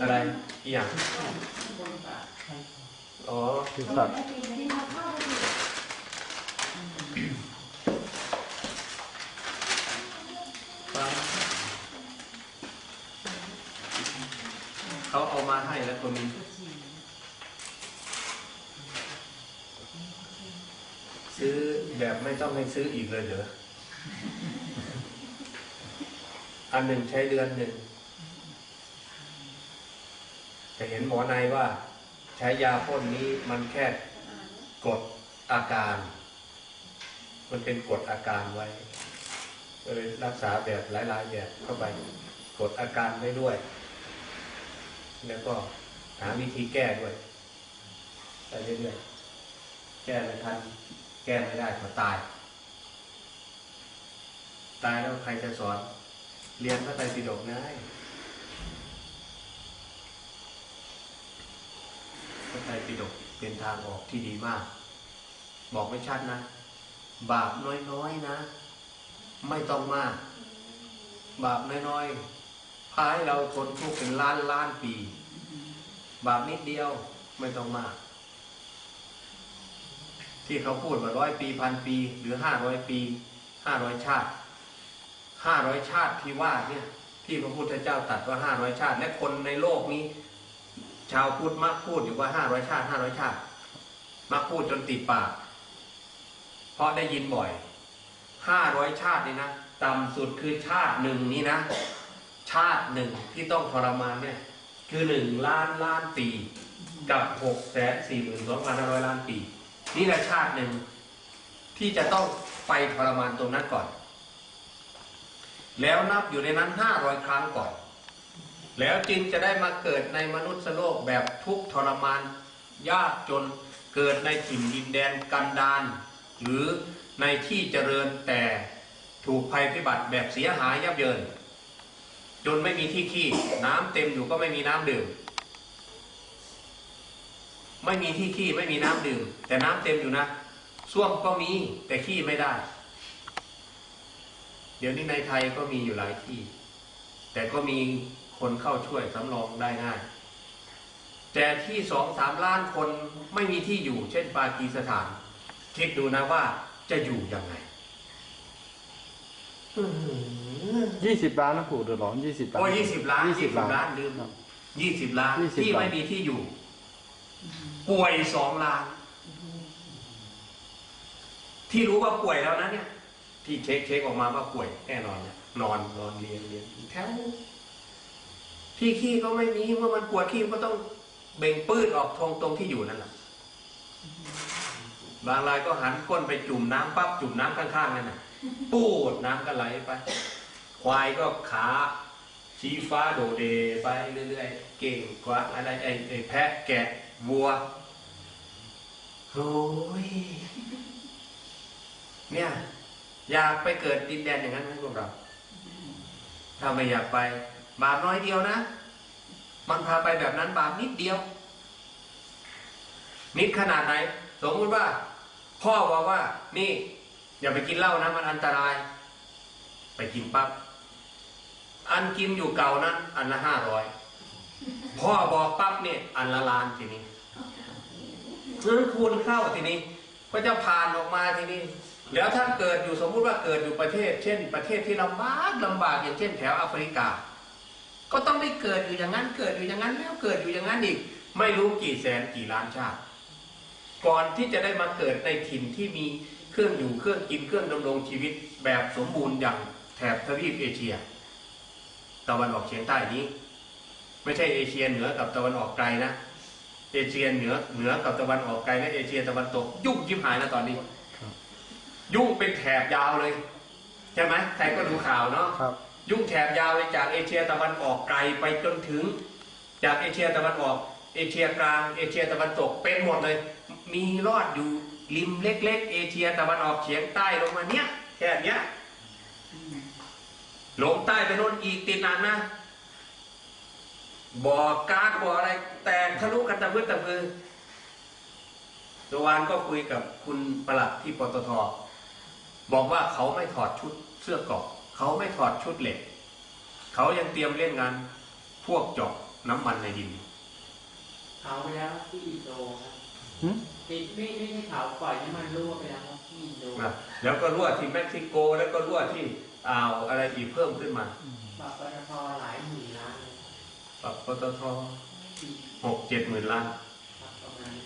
อะไรอีกอย่างอ๋อคือสัตว์ฟังเขาเอามาให้แล้วก็มีซื้อแบบไม่ต้องให้ซื้ออีกเลยเหรออันหนึ่งใช้เดือนหนึ่ง แต่เห็นหมอในว่า ใช้ยาพ่นนี้มันแค่กดอาการ มันเป็นกดอาการไว้ก็เลยรักษาแบบหลาย ๆ แบบเข้าไปกดอาการได้ด้วย แล้วก็หาวิธีแก้ด้วยไปเรื่อยๆแก้ไม่ทันแก้ไม่ได้ก็ตาย ตายแล้วใครจะสอน เรียนพระไตรปิฎกได้ พระไตรปิฎกเป็นทางออกที่ดีมาก บอกไม่ชัดนะ บาปน้อยๆนะ ไม่ต้องมาก บาปน้อยๆพาให้เราทนทุกข์เป็นล้านล้านปี บาปนิดเดียวไม่ต้องมาก ที่เขาพูดว่าร้อยปีพันปี หรือห้าร้อยปีห้าร้อยชาติห้าร้อยชาติที่ว่าเนี่ย ที่พระพุทธเจ้าตรัสว่าห้าร้อยชาติ และคนในโลกนี้ ชาวพุทธมักพูดอยู่ว่าห้าร้อยชาติห้าร้อยชาติมักพูดจนติดปาก เพราะได้ยินบ่อยห้าร้อยชาตินี่นะต่ำสุดคือชาติหนึ่งนี้นะ ชาติหนึ่งที่ต้องทรมานเนี่ย คือหนึ่งล้านล้านปี กับหกแสนสี่หมื่นสองพันห้าร้อยล้านปี นี่แหละชาติหนึ่งที่จะต้องไปทรมานตรงนั้นก่อน แล้วนับอยู่ในนั้นห้าร้อยครั้งก่อน แล้วจึงจะได้มาเกิดในมนุษย์โลกแบบทุกทรมานยากจนเกิดในถิ่นดินแดนกันดานหรือในที่เจริญแต่ถูกภัยพิบัติแบบเสียหายยับเยิน จนไม่มีที่ขี้น้ำเต็มอยู่ก็ไม่มีน้ำดื่ม ไม่มีที่ขี้ไม่มีน้ำดื่ม แต่น้ำเต็มอยู่นะส้วมก็มีแต่ขี้ไม่ได้ เดี๋ยวนี้ในไทยก็มีอยู่หลายที่ แต่ก็มี คนเข้าช่วยสำรองได้ง่าย แต่ที่สองสามล้านคนไม่มีที่อยู่ เช่นปากีสถาน คิดดูนะว่าจะอยู่ยังไงยี่สิบล้านนะปู่เดือดร้อนยี่สิบล้านโอ้ยี่สิบล้านยี่ยี่สิสิบบล้านล้านลืมครับยี่สิบล้าน20ที่ล้านไม่มีที่อยู่ ป่วยสองล้าน ที่รู้ว่าป่วยแล้วนะเนี่ย ที่เช็คเช็คออกมาว่าป่วยแน่นอนเนี่ยนอนนอนเรียนเรียนแถว ที่ขี้ก็ไม่มีเมื่อมันปวดขี้ก็ต้องเบ่งปื้ดออกตรงตรงที่อยู่นั่นแหละบางรายก็หันก้นไปจุ่มน้ำปั๊บจุ่มน้ำข้างๆนั่นน่ะปูดน้ำก็ไหลไป ควายก็ขาชี้ฟ้าโดเดไปเรื่อยๆเก่งกว่าอะไรไอ้ไอ้แพะแกะวัวโอ้ยเนี่ยอยากไปเกิดดินแดนอย่างนั้นไหมพวกเราถ้าไม่อยากไป บาปน้อยเดียวนะ มันพาไปแบบนั้นบาปนิดเดียว นิดขนาดไหน สมมติว่า พ่อบอกว่า นี่อย่าไปกินเหล้านะมันอันตราย ไปกินปั๊บอันกินอยู่เก่านั้น อันละห้าร้อยพ่อบอกปั๊บเนี่ยอันละล้านทีนี้ซื้อคูณเข้าทีนี้ก็จะผ่านออกมาทีนี้แล้วถ้าเกิดอยู่สมมุติว่าเกิดอยู่ประเทศ เช่น ประเทศที่ลำบากลำบากอย่างเช่นแถวแอฟริกา ก็ต้องไม่เกิดอยู่อย่างนั้นเกิดอยู่อย่างนั้นแล้วเกิดอยู่อย่างนั้นอีก ไม่รู้กี่แสนกี่ล้านชาติ ก่อนที่จะได้มาเกิดในถิ่นที่มีเครื่องอยู่เครื่องกินเครื่องดำรงชีวิตแบบสมบูรณ์อย่างแถบทวีปเอเชีย ตะวันออกเฉียงใต้นี้ ไม่ใช่เอเชียเหนือกับตะวันออกไกลนะเอเชียเหนือเหนือกับตะวันออกไกลและเอเชียตะวันตกยุ่งยิบหายแล้วตอนนี้ยุ่งเป็นแถบยาวเลย ใช่ไหมใครก็ดูข่าวเนาะครับ ยุ่งแถบยาวเลยจากเอเชียตะวันออกไกลไปจนถึง จากเอเชียตะวันออก เอเชียกลาง เอเชียตะวันตกเป็นหมดเลย มีรอดอยู่ริมเล็ก ๆ เอเชียตะวันออกเฉียงใต้ลงมาเนี้ยแค่เนี้ยลงใต้ไปโน่นอีกติดนานนะบ่อกาซบ่ออะไร แตกทะลุกันตะพื้นตะพือตัววานก็คุยกับคุณประหลัดที่ปตทบอกว่าเขาไม่ถอดชุดเสื้อกราะ เขาไม่ถอดชุดเหล็ก เขายังเตรียมเล่นงานพวกเจาะน้ำมันในดินเผาไปแล้วที่อินโดครับหึไม่ไม่ไม่ใช่เผาปล่อยให้มันรั่วไปแล้วครับที่อินโดนะแล้วก็รั่วที่เม็กซิโกแล้วก็รั่วที่อ่าวอะไรอีกเพิ่มขึ้นมาปรับปตทหลายหมื่นล้านเลยปรับปตทที่หกเจ็ดหมื่นล้านครับประมาณนี้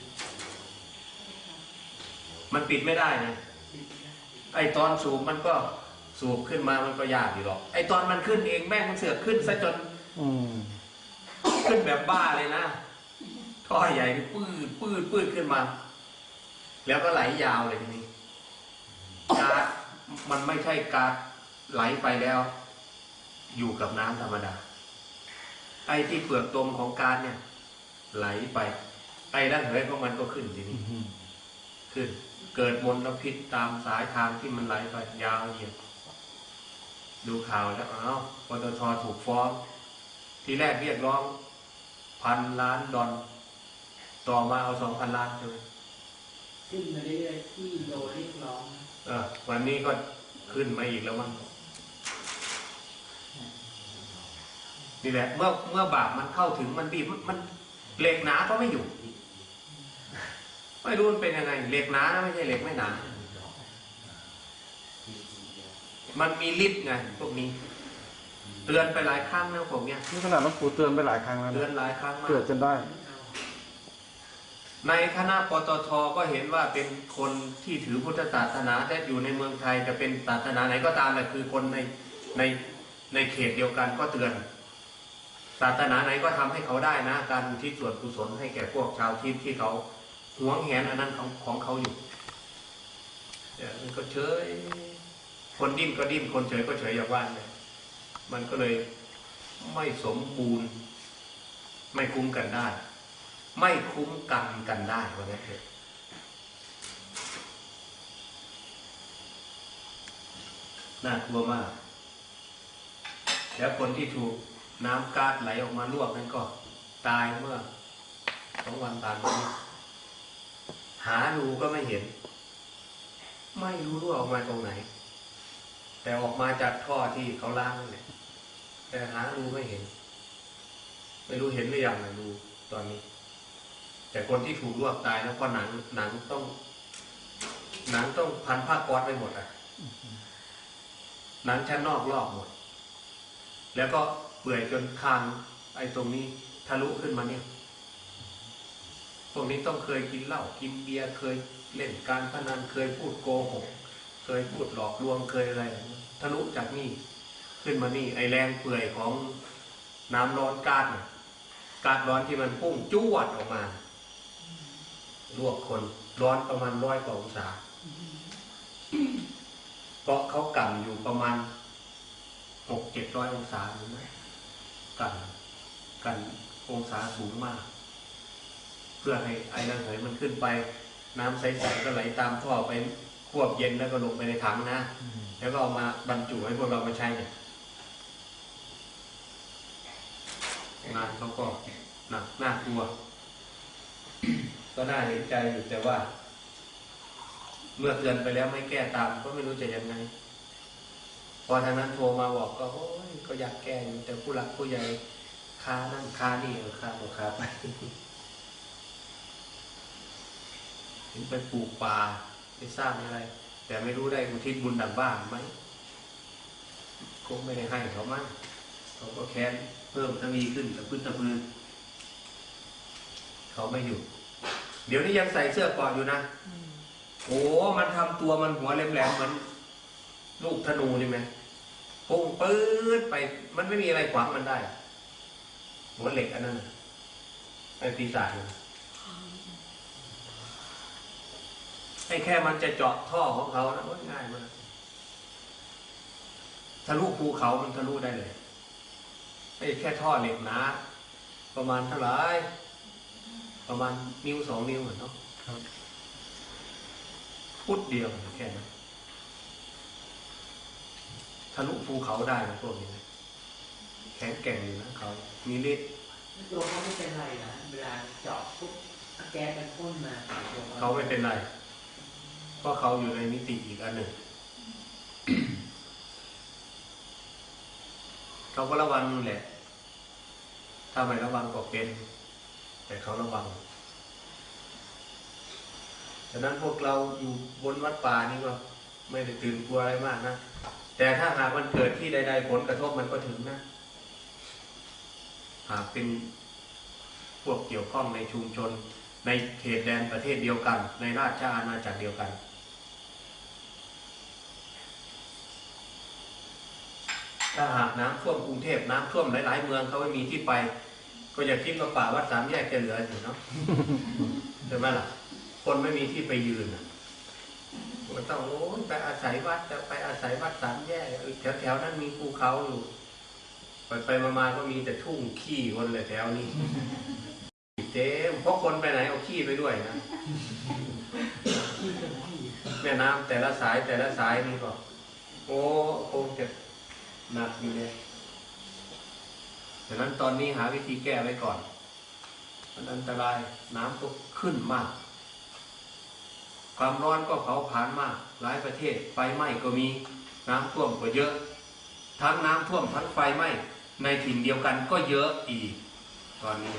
มันปิดไม่ได้นะที่ไม่ได้ไอตอนสูบมันก็ สูบขึ้นมามันก็ยากอยู่หรอก ไอตอนมันขึ้นเองแม่งมันเสือกขึ้นซะจนอืมขึ้นแบบบ้าเลยนะท่อใหญ่นี่ปืดปืดปืดขึ้นมา แล้วก็ไหลยาวเลยทีนี้ก๊าซมันไม่ใช่ก๊าซไหลไปแล้ว อยู่กับน้ำธรรมดา ไอ้ที่เปลือกตมของก๊าซเนี่ย ไหลไป ไอ้ระเหยของมันก็ขึ้นทีนี้อืมขึ้น เกิดมลพิษตามสายทางที่มันไหลไปยาวเหยียด ดูข่าวแล้วอ้าวปตทถูกฟ้อง ทีแรกเรียกร้องพันล้านดอลต่อมาเอาสองพันล้านใช่ไหมขึ้นมาเรื่อยๆที่อินโดเรียกร้องเออวันนี้ก็ขึ้นมาอีกแล้วมั้งนี่แหละ เมื่อเมื่อบาปมันเข้าถึงมันบีบมันมันเหล็กหนาก็ไม่อยู่ ไม่รู้มันเป็นยังไงเหล็กหนานะไม่ใช่เหล็กไม่หนา มันมีฤทธิ์ไงพวกนี้ เตือนไปหลายครั้งนะผมเนี่ยนี่ขนาดหลวงปู่เตือนไปหลายครั้งแล้วเตือนนะหลายครั้งมาเกิดกจนได้ ในคณะปตทก็เห็นว่าเป็นคนที่ถือพุทธศาสนาแต่อยู่ในเมืองไทยจะเป็นศาสนาไหนก็ตามแหละคือคนในในในเขตเดียวกันก็เตือนศาสนาไหนก็ทำให้เขาได้นะ การอุที่ส่วนกุศลให้แก่พวกชาวทิพย์ที่เขาหวงแหนอันนั้นของของเขาอยู่แต่มันก็เฉย คนดิ้นก็ดิ้นคนเฉยก็เฉยอย่างว่านี่ยมันก็เลยไม่สมบูรณ์ ไม่คุ้มกันได้ ไม่คุ้มกันกันได้ว่างั้นเถอะน่ากลัวมาก แล้วคนที่ถูกน้ำก๊าซไหลออกมาลวกนั้นก็ ตายเมื่อสองวันผ่านมานี้หารูก็ไม่เห็น ไม่รู้รั่วออกมาตรงไหน แต่ออกมาจากท่อที่เขาล้างนั่นแต่หารูไม่เห็น ไม่รู้เห็นหรือยังนะรูตอนนี้ แต่คนที่ถูกลวกตายนะเพราะหนังหนังต้องหนังต้องพันผ้าก๊อซไปหมดอะหนังชั้นนอกลอกหมด แล้วก็เปื่อยจนคางไอ้ตรงนี้ทะลุขึ้นมาเนี่ยพวกนี้ต้องเคยกินเหล้ากินเบียร์เคยเล่นการพนันเคยพูดโกหก เคยพูดหลอกลวงเคยอะไรทะลุจากนี่ ขึ้นมานี่ ไอแรงเปื่อยของน้ำร้อนกาซน่ะก๊าซร้อนที่มันพุ่งจวดออกมาลวกคนร้อนประมาณร้อยกว่าองศาเพราะเขากั่นอยู่ประมาณหกเจ็ดร้อยองศาหรือไม่กั่นกั่นองศาสูงมาก เพื่อให้ไอ้ระเหยมันขึ้นไป น้ำใสๆก็ไหลตามท่อไป ควบเย็นแล้วก็ลงไปในถังนะ แล้วก็เอามาบรรจุให้พวกเรามาใช้เนี่ยงานเขาก็หนักน่ากลัว ก็น่าเห็นใจอยู่แต่ว่า เมื่อเตือนไปแล้วไม่แก้ตาม ก็ไม่รู้จะยังไง พอทางนั้นโทรมาบอกก็โอ้ยก็อยากแก้อยู่แต่ผู้หลักผู้ใหญ่ค้านั่นค้านี่เออค้าก็ค้าไปถึงไปปลูกป่า ไปสร้างอะไร แต่ไม่รู้ได้อุทิศบุญดังบ้านไหมคงไม่ได้ให้เขามั้งเขาก็แค้นเพิ่มทวีขึ้นตะพื้นตะพืนเขาไม่อยู่ เดี๋ยวนี้ยังใส่เสื้อกราะอยู่นะโอ้มันทำตัวมันหัวแหลมๆเหมือนลูกธนูนี่ไหมพุ่งปื๊ดไป มันไม่มีอะไรขวางมันได้ หัวเหล็กอันนั้นน่ะไอ้ปีศาจ น่ะให้แค่มันจะเจาะท่อของเขานะโอ้ยง่ายมากทะลุภูเขามันทะลุได้เลยไอ้แค่ท่อเหล็กหนาประมาณเท่าไหร่ประมาณนิ้วสองนิ้วเหมือนเนาะครับฟุตเดียวแค่นั้นทะลุภูเขาได้นะพวกนี้นะแข็งแกร่งอยู่นะเขามีฤทธิ์ตัวเขาไม่เป็นไรนะเวลาเจาะปุ๊บแก๊สมันพ่นมาใส่ตัวเขาไม่เป็นไร เพราะเขาอยู่ในมิติอีกอันหนึ่งเขาก็ระวังแหละถ้าไม่ระวังก็เป็น แต่เขาระวัง ฉะนั้นพวกเราอยู่บนวัดป่านี่ก็ไม่ได้ตื่นกลัวอะไรมากนะ แต่ถ้าหากมันเกิดที่ใด ๆ ผลกระทบมันก็ถึงนะ หากเป็นพวกเกี่ยวข้องในชุมชน ในเขตแดนประเทศเดียวกัน ในราชอาณาจักรเดียวกัน ถ้าหากน้ำท่วมกรุงเทพน้ำท่วมหลาย ๆ เมืองเขาไม่มีที่ไป ก็อย่าคิดว่าป่าวัดสามแยกจะเหลืออยู่เนาะใช่ไหมล่ะ คนไม่มีที่ไปยืนน่ะมันต้องโอ้ยไปอาศัยวัดจะไปอาศัยวัดสามแยกเออแถวๆนั้นมีภูเขาอยู่ไปไปๆมาๆก็มีแต่ทุ่งขี้คนเลยแถวนี้เต็มเพราะคนไปไหนเอาขี้ไปด้วยนะที่จะให้แม่น้ำแต่ละสายแต่ละสายนี่ก็โอ้คงจะ หนักอยู่เลยดังนั้นตอนนี้หาวิธีแก้ไว้ก่อน มันอันตรายน้ำก็ขึ้นมาก ความร้อนก็เผาผลาญมาก หลายประเทศไฟไหม้ก็มีน้ำท่วมก็เยอะ ทั้งน้ำท่วมทั้งไฟไหม้ในถิ่นเดียวกันก็เยอะอีก ตอนนี้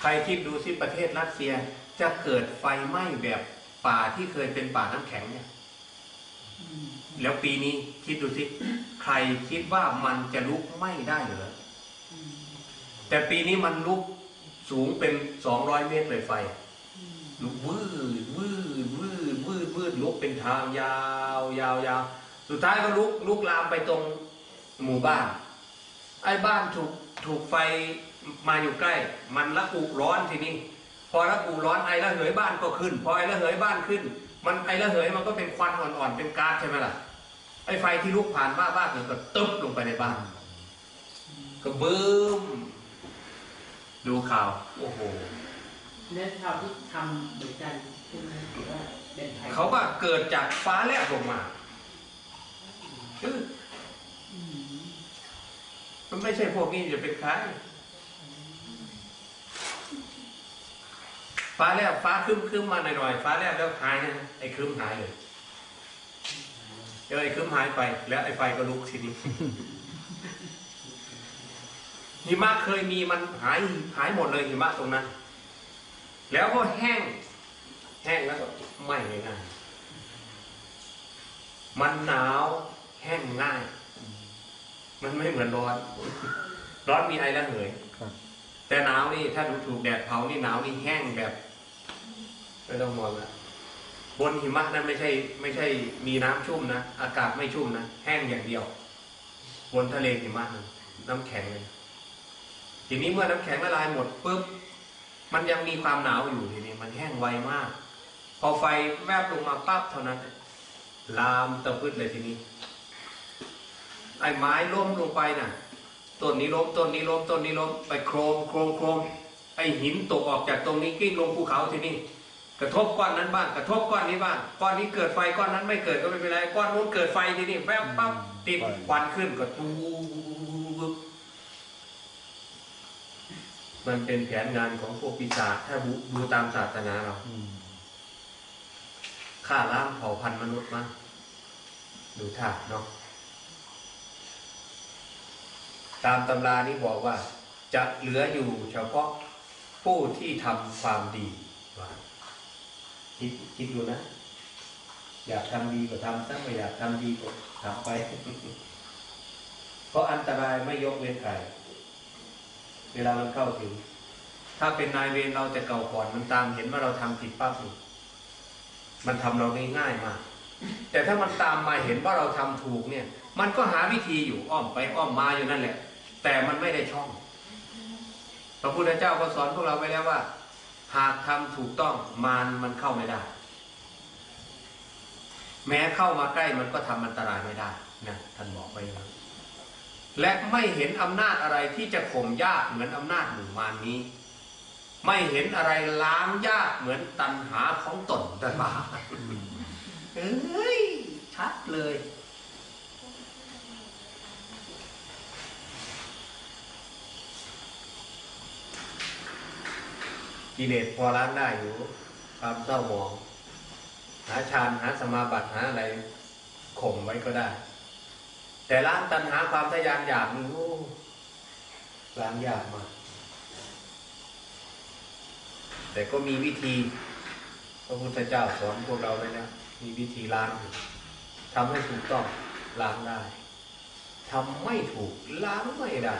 ใครคิดดูสิประเทศรัสเซียจะเกิดไฟไหม้แบบป่าที่เคยเป็นป่าน้ำแข็งเนี่ย แล้วปีนี้คิดดูสิใครคิดว่ามันจะลุกไหม้ได้เหรออืมแต่ปีนี้มันลุกสูงเป็นสองร้อยเมตรเลยไฟอืมลุกวืดวืดวืดวืดวืดลุกเป็นทางยาวยาวยาวสุดท้ายก็ลุกลุกลามไปตรงหมู่บ้าน ไอ้บ้านถูกถูกไฟมาอยู่ใกล้ มันละอุร้อนทีนี้ พอละอุร้อนไอระเหยบ้านก็ขึ้น พอไอระเหยบ้านขึ้น มันไอระเหยมันก็เป็นควันอ่อนๆเป็นก๊าซใช่ไหมล่ะไอ้ไฟที่ลุกผ่านบ้านบ้านมันก็ตึ๊บลงไปในบ้านก็บึ้มดูข่าวโอ้โหแล้วชาวที่ทำเหมือนกันใช่ไหมหรือว่าเป็นไทยเขาว่าเกิดจากฟ้าแลบลงมาเอออืมมันไม่ใช่พวกนี้จะเป็นใคร ฟ้าแลบฟ้าครึ้มครึ้มมาหน่อยๆฟ้าแลบแล้วหายนะไอ้ครึ้มหายเลยเดี๋ยวไอ้ครึ้มหายไป แล้วไอ้ไฟก็ลุกทีนี้หิมะเคยมีมันหายหายหมดเลยหิมะตรงนั้น แล้วก็แห้ง แห้งแล้วก็ไหม้ง่ายๆมันหนาวแห้งง่าย มันไม่เหมือนร้อน ร้อนมีไอระเหยครับแต่หนาวนี่ถ้าดูถูกแดดเผานี่หนาวนี่แห้งแบบ ไม่ต้องมองละบนหิมะนั้นไม่ใช่ไม่ใช่มีน้ำชุ่มนะอากาศไม่ชุ่มนะแห้งอย่างเดียว บนทะเลหิมะนั้นน้ำแข็งเลยทีนี้เมื่อน้ำแข็งละลายหมดปุ๊บมันยังมีความหนาวอยู่ทีนี้ มันแห้งไวมาก พอไฟแวบลงมาปั๊บเท่านั้น ลามตะพืดเลยทีนี้ไอ้ไม้ล้มลงไปน่ะต้นนี้ล้มต้นนี้ล้มต้นนี้ล้มไปโครมโครมโครมไอ้หินตกออกจากตรงนี้กิ้งลงภูเขาทีนี้ กระทบก้อนนั้นบ้างกระทบก้อนนี้บ้างก้อนนี้เกิดไฟก้อนนั้นไม่เกิดก็ไม่เป็นไรก้อนนู้นเกิดไฟทีนี้แวบปั๊บติดควันขึ้นก็ตูบมันเป็นแผนงานของพวกปีศาจถ้าดูดูตามศาสนาเราฆ่าล้างเผ่าพันธุ์มนุษย์มั้งดูท่าเนาะตามตำรานี้บอกว่า จะเหลืออยู่เฉพาะผู้ที่ทำความดีว่า คิดคิดดูนะ อยากทำดีก็ทำซะไม่อยากทำดีก็ทำไป เพราะอันตรายไม่ยกเว้นใครเวลามันเข้าถึง ถ้าเป็นนายเวรเราจะเก่าก่อนมันตามเห็นว่าเราทำผิดปั๊บมันทำเราง่ายมากแต่ถ้ามันตามมาเห็นว่าเราทำถูกเนี่ย มันก็หาวิธีอยู่อ้อมไปอ้อมมาอยู่นั่นแหละ แต่มันไม่ได้ช่องพระพุทธเจ้าก็สอนพวกเราไปแล้วว่า หากทำถูกต้องมารมันเข้าไม่ได้ แม้เข้ามาใกล้มันก็ทำอันตรายไม่ได้นะท่านบอกไว้อย่างนั้นและไม่เห็นอำนาจอะไรที่จะข่มยากเหมือนอำนาจหมู่มารนี้ ไม่เห็นอะไรล้างยากเหมือนตันหาของตนแต่ว่าเอ้ยชัดเลย กิเลสพอล้างได้อยู่ ความเศร้าหมองหาฌานหาสมาบัติหาอะไรข่มไว้ก็ได้ แต่ล้างตัณหาความทะยานอยากนี่โอ้ล้างยากมาก แต่ก็มีวิธี พระพุทธเจ้าสอนพวกเราไว้แล้วมีวิธีล้างทำให้ถูกต้องล้างได้ทำไม่ถูกล้างไม่ได้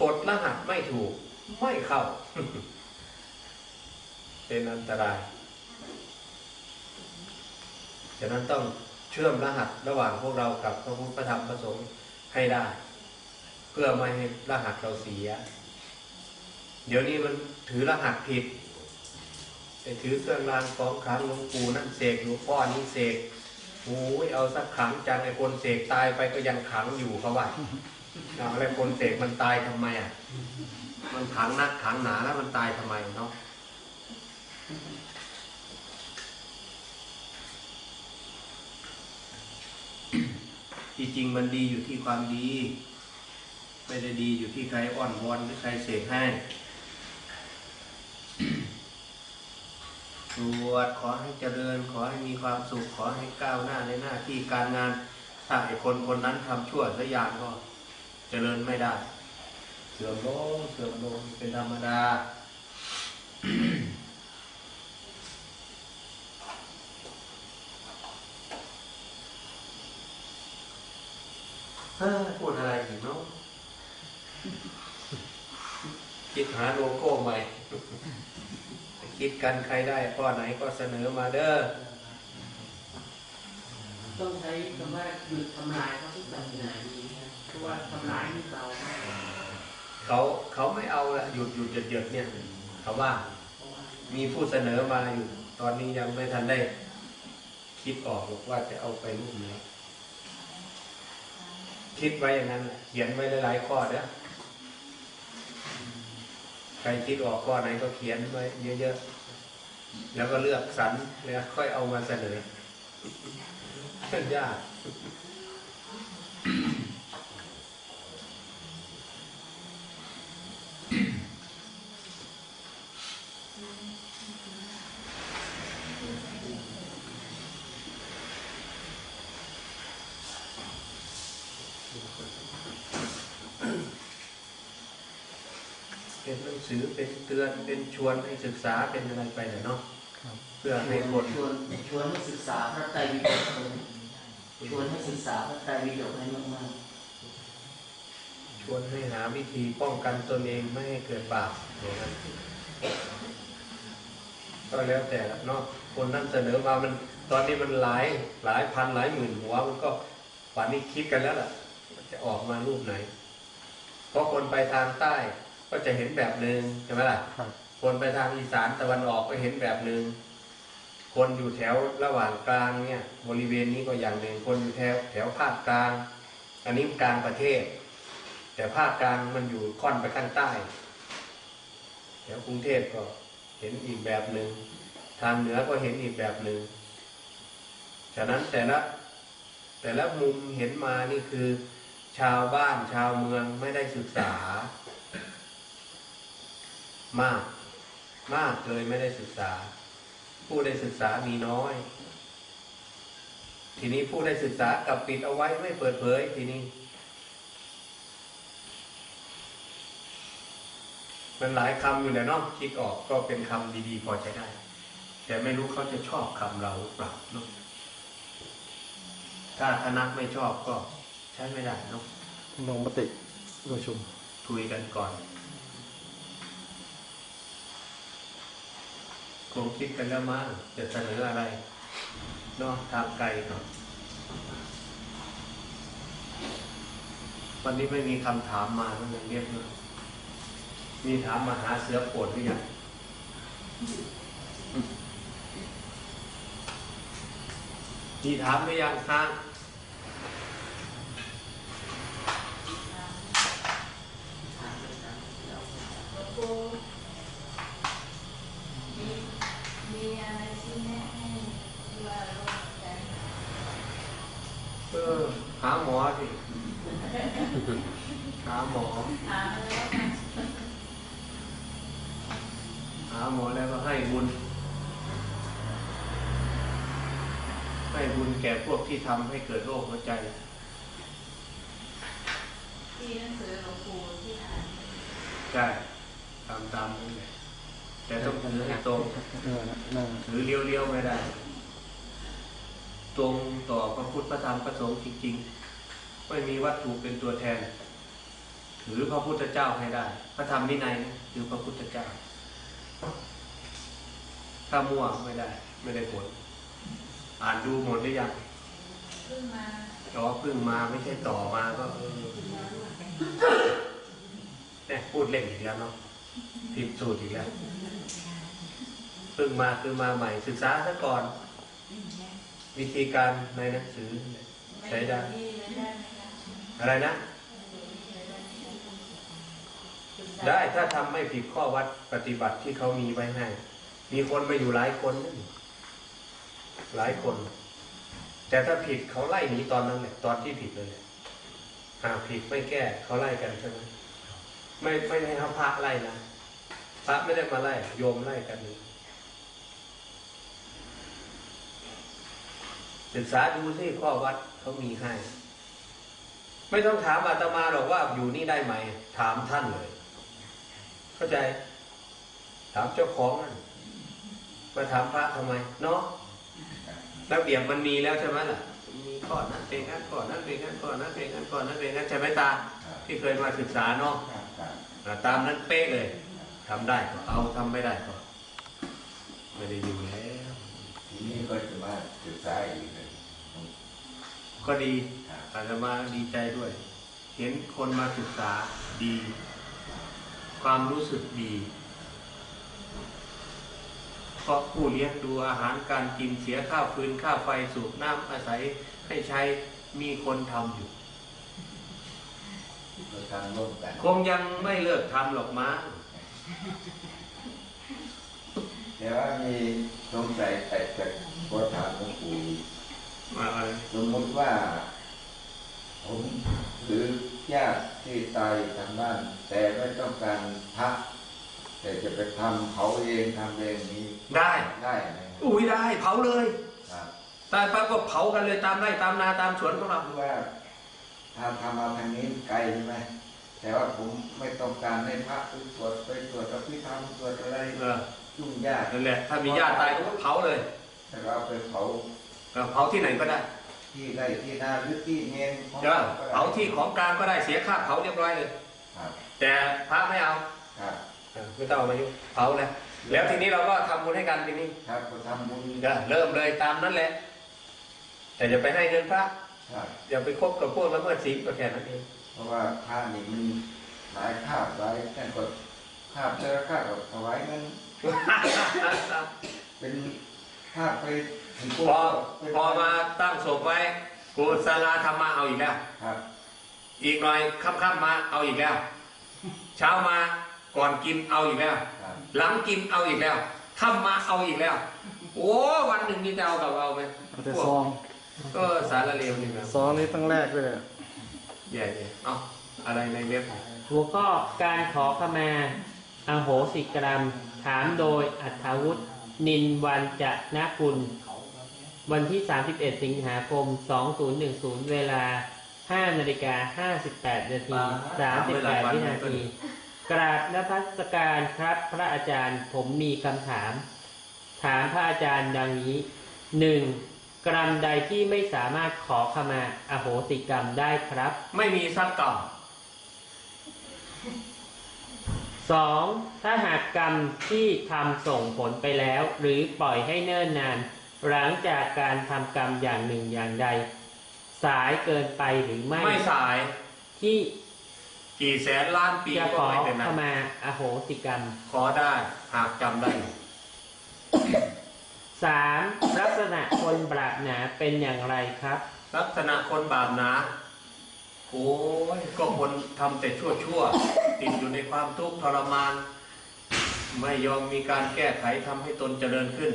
กดรหัสไม่ถูก ไม่เข้า เป็นอันตรายฉะนั้นต้องเชื่อมรหัสระหว่างพวกเรากับพระพุทธพระธรรมพระสงฆ์ให้ได้ เพื่อไม่ให้รหัสเราเสีย เดี๋ยวนี้มันถือรหัสผิดไปถือเครื่องรางของขลังหลวงปู่นั่นเสกหลวงพ่อนี่เสกโอ้ยเอาสักขังจังไอ้คนเสกตายไปก็ยังขังอยู่เขาว่าเอาอะไรคนเสกมันตายทำไมอะ มันขังนักขังหนาแล้วมันตายทำไมเนาะที่จริงมันดีอยู่ที่ความดี ไม่ได้ดีอยู่ที่ใครอ้อนวอนหรือใครเสกให้สวดขอให้เจริญ ขอให้มีความสุขขอให้ก้าวหน้าในหน้าที่การงาน ถ้าไอ้คนคนนั้นทำชั่วสักอย่างก็เจริญไม่ได้ สื่อมลงเสื่อมลงเป็นธรรมดา เฮ้ยพูดอะไรอีกเนาะคิดหาโลโก้ใหม่ คิดกันใครได้ข้อไหนก็เสนอมาเด้อ ต้องใช้คำว่าหยุดทำลายพระพุทธศาสนาดีนะเพราะว่าทำลายนี่เบามาก เขาเขาไม่เอาละหยุดหยุดหยุดหยุดเนี่ยเขาว่า มีผู้เสนอมาอยู่ ตอนนี้ยังไม่ทันได้ คิดออกหรอกว่าจะเอาไปรูปไหนคิดไว้อย่างนั้นเขียนไว้หลายๆข้อเด้อใครคิดออกข้อไหนก็เขียนไว้เยอะๆแล้วก็เลือกสรรแล้วค่อยเอามาเสนอ ยาก เป็นหนังสือเป็นเตือนเป็นชวนให้ศึกษาเป็นอะไรไปเนี่ยเนาะครับเพื่อให้คนชวนชวนให้ศึกษาพระไตรปิฎกเลยชวนให้ศึกษาพระไตรปิฎกให้มากชวนให้หาวิธีป้องกันตนเองไม่ให้เกิดบาปอย่างนั้นก็แล้วแต่ละเนาะคนนั้นเสนอมามันตอนนี้มันหลายหลายพันหลายหมื่นหัวมันก็ป่านนี้คิดกันแล้วล่ะว่าจะออกมารูปไหน เพราะคนไปทางใต้ ก็จะเห็นแบบหนึ่งใช่ไหมล่ะครับคนไปทางอีสานตะวันออกก็เห็นแบบหนึ่งคนอยู่แถวระหว่างกลางเนี่ยบริเวณนี้ก็อย่างหนึ่งคนอยู่แถวแถวภาคกลาง อันนี้กลางประเทศ แต่ภาคกลางมันอยู่ค่อนไปข้างใต้ แถวกรุงเทพก็เห็นอีกแบบหนึ่งทางเหนือก็เห็นอีกแบบหนึ่งฉะนั้นแต่ละแต่ละมุมเห็นมานี่คือ ชาวบ้านชาวเมืองไม่ได้ศึกษา มาก มากเลยไม่ได้ศึกษา ผู้ได้ศึกษามีน้อย ทีนี้ผู้ได้ศึกษากับปิดเอาไว้ไม่เปิดเผยทีนี้ มันหลายคำอยู่แหละเนาะคิดออกก็เป็นคำดีๆ พอใช้ได้ แต่ไม่รู้เขาจะชอบคำเราหรือเปล่าเนาะถ้าคณะไม่ชอบก็ใช้ไม่ได้เนาะลงมติประชุมคุยกันก่อน คงคิดกันแล้วมั้งจะเสนออะไรเนาะทางไกลเนาะวันนี้ไม่มีคำถามมามันยังเรียบเลยมีถามมาหาเสือโปวดหรือยังมีถามหรือยังฮะๆถามเลยนะแล้ว กูมีมีอะไรที่แนะให้ว่าโรคใจ เออ หาหมอสิหาหมอถามแล้วกันหาหมอแล้วก็ให้บุญ ให้บุญแก่พวกที่ทำให้เกิดโรคหัวใจ ที่หนังสือหลวงปู่ใช่ตามตามนั่นแหละแต่ต้องถือให้ตรงเออนั่นถือเลี้ยวๆไม่ได้ ตรงต่อพระพุทธพระธรรมพระสงฆ์จริงๆ ไม่มีวัตถุเป็นตัวแทน ถือพระพุทธเจ้าให้ได้ พระธรรมวินัยนะคือพระพุทธเจ้า ถ้ามั่วไม่ได้ ไม่ได้ผล อ่านดูหมดหรือยังขึ้นมาอ๋อเพิ่งมาไม่ใช่ต่อมาก็เออเนี่ยพูดเล่นอีกแล้วเนาะผิดสูตรอีกแล้วเพิ่งมาคือมาใหม่ศึกษาซะก่อน วิธีการในหนังสือใช้ได้ที่เลยได้ไหมคะอะไรนะ ได้ถ้าทำไม่ผิดข้อวัดปฏิบัติที่เขามีไว้ให้ มีคนมาอยู่หลายคนนั่นหลายคน แต่ถ้าผิดเขาไล่หนีตอนนั้นแหละตอนที่ผิดเลยแหละหากผิดไม่แก้เขาไล่กันใช่ไหมไม่ไม่ให้ทำพระไล่นะพระไม่ได้มาไล่โยมไล่กันเลย ศึกษาดูสิข้อวัดเขามีให้ ไม่ต้องถามอาตมาหรอกว่าอยู่นี่ได้ไหม ถามท่านเลย เข้าใจ ถามเจ้าของนั่นมาถามพระทำไม เนาะระเบียบมันมีแล้วใช่ไหมล่ะ มีข้อนั้นเป็นงั้นข้อนั้นเป็นงั้นข้อนั้นเป็นงั้นข้อนั้นเป็นงั้นใช่ไหมตา ที่เคยมาศึกษาเนาะตามนั้นเป๊ะเลยทำได้ก็เอาทำไม่ได้ก็ไม่ได้อยู่แล้วทีนี้ก็จะมาศึกษาอีก ก็ดีอาตมาดีใจด้วย เห็นคนมาศึกษาดี ความรู้สึกดีเพราะผู้เลี้ยงดูอาหารการกินเสียค่าฟืนค่าไฟสูบน้ำอาศัยให้ใช้มีคนทำอยู่ก็ทำร่วมกันคงยังไม่เลิกทำหรอกมั้งแต่ว่ามีสงสัยแต่จะขอถามหลวงปู่อีกมาอะไร สมมติว่า ผมหรือญาติที่ตายทางบ้าน แต่ไม่ต้องการพระแต่จะไปทำเขาเองทำเองนี้ได้ได้ไหมอุ้ยได้เผาเลยครับตายปั๊บก็เผากันเลยตามไร่ตามนาตามสวนของเราคือว่าถ้าทำเอาทางนี้ไกลใช่ไหมแต่ว่าผมไม่ต้องการให้พระไปตรวจไปตรวจอภิธรรมตรวจอะไรเออยุ่งยากนั่นแหละถ้ามีญาติตายก็เผาเลยแต่เราเอาไปเผา เออเผาที่ไหนก็ได้ที่ไร่ที่นาหรือที่เมนของเดี๋ยวก็ได้เผาที่ของกลางก็ได้เสียค่าเผาเรียบร้อยเลยครับแต่พระไม่เอาครับเออไม่ต้องเอามายุ่งเผาเลยแล้วทีนี้เราก็ทำบุญให้กันทีนี้ครับก็ทำบุญเดี๋ยวเริ่มเลยตามนั้นแหละ แต่อย่าไปให้เงินพระครับอย่าไปคบกับพวกละเมิดศีลก็แค่นั้นเองเพราะว่าพระนี่มันหลายคาบหลายแต่ก็คาบเจอคาบกับถวายเงินเป็นคาบไปถึง พอพอมาตั้งศพไว้กูศลาธรรมาเอาอีกแล้วครับอีกหน่อยค่ำๆมาเอาอีกแล้ว เช้ามาก่อนกินเอาอีกแล้วครับหลังกินเอาอีกแล้วค่ำมาเอาอีกแล้ว โอ้วันหนึ่งนี่จะเอากับเอาไหมเอาแต่ซองก็สารเลวนี่นะซองนี้ตั้งแรกเลยอะแย่เลยเอาอะไรในเว็บหัวข้อการขอขมาอโหสิกรรม ถามโดยอัธวุฒินินวันจะนะคุณ วันที่ 31 สิงหาคม 2010 เวลา 5นาฬิกา58 นาที 38 วินาที กราบนพัสการครับพระอาจารย์ผมมีคำถาม ถามพระอาจารย์ดังนี้ 1. กรรมใดที่ไม่สามารถขอขมาอโหสิกรรมได้ครับ ไม่มีสักกรรม 2. ถ้าหากกรรมที่ทำส่งผลไปแล้ว หรือปล่อยให้เนิ่นนาน หลังจากการทำกรรมอย่างหนึ่งอย่างใด สายเกินไปหรือไม่ไม่สาย ที่กี่แสนล้านปีจะก็ขอไม่เป็นขไรมาอโหสิกรรม ขอได้หากจำได้ 3. ลักษณะคนบาปหนาเป็นอย่างไรครับ ลักษณะคนบาปหนาโอ้ยก็คนทำแต่ชั่วชั่วๆติดอยู่ในความทุกข์ทรมาน ไม่ยอมมีการแก้ไขทำให้ตนเจริญขึ้น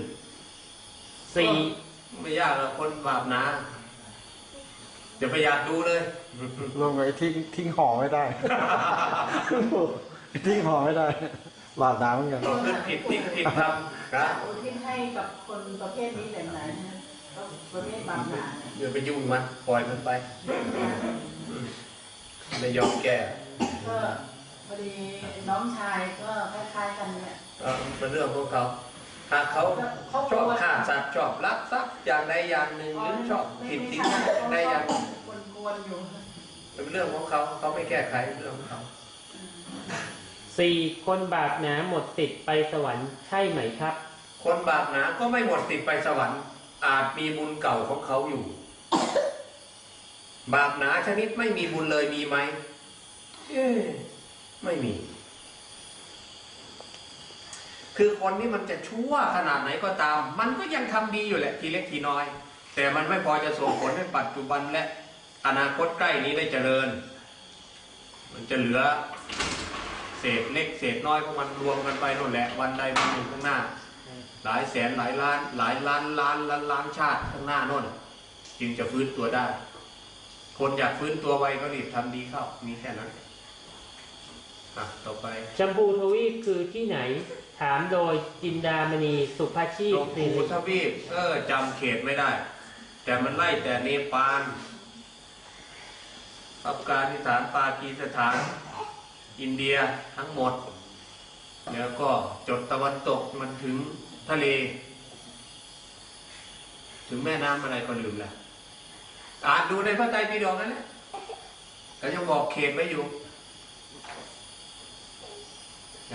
4. ไม่ยากหรอกคนบาปหนาอย่าไปอยากดูเลยรวมกับไอ้ทิ้งทิ้งห่อไม่ได้ ทิ้งห่อไม่ได้บาดน้ำเหมือนกันก็คือผิดผิดผิดทำนะอุทิศให้กับคนประเภทนี้แบบไหนนะก็ประเภทบาปหนาเนี่ยอย่าไปยุ่งมันปล่อยมันไปไม่ยอมแก้ก็พอดีน้องชายก็คล้ายๆกันเนี่ยเออเป็นเรื่องของเขา หากเขาชอบฆ่าสัตว์ชอบลักทรัพย์อย่างใดอย่างหนึ่งหรือชอบผิดสิ่งใดอย่างหนึ่งกวนๆอยู่เป็นเรื่องของเขาเขาไม่แก้ไขเรื่องของเขาสี่คนบาปหนาหมดติดไปสวรรค์ใช่ไหมครับ คนบาปหนาก็ไม่หมดติดไปสวรรค์ อาจมีบุญเก่าของเขาอยู่ บาปหนาชนิดไม่มีบุญเลยมีไหมเอ๊ะไม่มี คือคนที่มันจะชั่วขนาดไหนก็ตาม มันก็ยังทำดีอยู่แหละทีเล็กทีน้อย แต่มันไม่พอจะส่งผลให้ปัจจุบันและอนาคตใกล้นี้ได้เจริญ มันจะเหลือเศษเล็กเศษน้อยของมันรวมกันไปนั่นแหละ วันใดวันหนึ่งข้างหน้า หลายแสนหลายล้าน หลายล้านล้านล้านล้านชาติข้างหน้านั่นจึงจะฟื้นตัวได้ คนอยากฟื้นตัวไวก็รีบทำดีเข้ามีแค่นั้นอะต่อไปชมพูทวีปคือที่ไหน ถามโดยจินดามณีสุภาชีหพวงสิปู่ริทวีปเออจำเขตไม่ได้ แต่มันไล่แต่เนปาลอัฟกานิสถานปากีสถาน อินเดียทั้งหมด แล้วก็จดตะวันตกมันถึงทะเล ถึงแม่น้ำอะไรก็ลืมละอ่านดูในพระไตรปิฎกนั่นแหละก็ยังบอกเขตไว้อยู่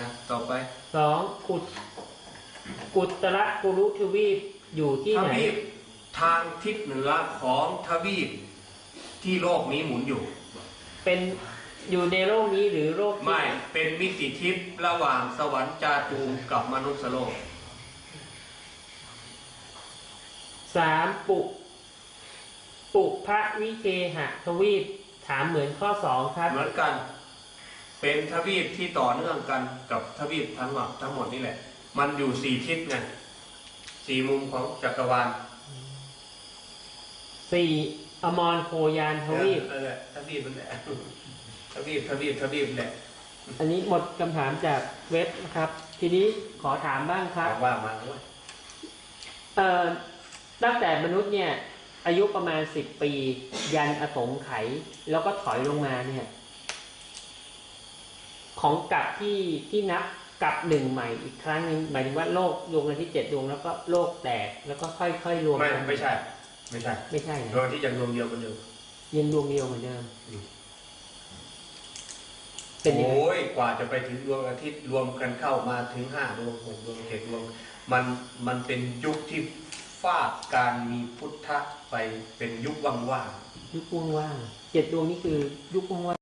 นะต่อไปสองกุตกุตระกุรุทวีปอยู่ที่ทไหน วีปทางทิศเหนือของทวีปที่โลกนี้หมุนอยู่ เป็นอยู่ในโลกนี้หรือโลกที่ไม่เป็นมิติทิพย์ระหว่างสวรรค์จาตูมกับมนุษย์โลก สามปุ ปุพระวิเคหะทวีปถามเหมือนข้อสองครับ เหมือนกัน เป็นทวีปที่ต่อเนื่องกันกับทวีปทั้งหมดทั้งหมดนี่แหละ มันอยู่สี่ทิศไงสี่มุมของจักรวาลสี่อมรโคยานทวีปเออนั่นแหละทวีปนั่นแหละทวีปทวีปทวีปแหละอันนี้หมดคำถามจากเว็บนะครับ ทีนี้ขอถามบ้างครับถามว่ามาว่าเอ่อตั้งแต่มนุษย์เนี่ย อายุประมาณสิบปี ยันอสงไขยแล้วก็ถอยลงมาเนี่ย ของกลับที่ที่นับกลับหนึ่งใหม่อีกครั้งหนึงหมายถึงว่าโลกดวงอาทิตย์เจ็ดดวงแล้วก็โลกแตกแล้วก็ค่อยๆรวมไม่กันไม่ใช่ ไม่ใช่ไม่ใช่ดนะวงอาที่ยังดวงเดียวกันอยู่ยังดวงเดียวเหมือนเดิมอืมเป็นยังไงโอ้ยกว่าจะไปถึงดวงอาทิตย์รวมกันเข้ามาถึงห้าดวงหกดวงเจ็ดดวง มันมันเป็นยุคที่ฟาดการมีพุทธะไปเป็นยุคว่างยุคว่างๆเจ็ดดวงนี่คือยุคว่าง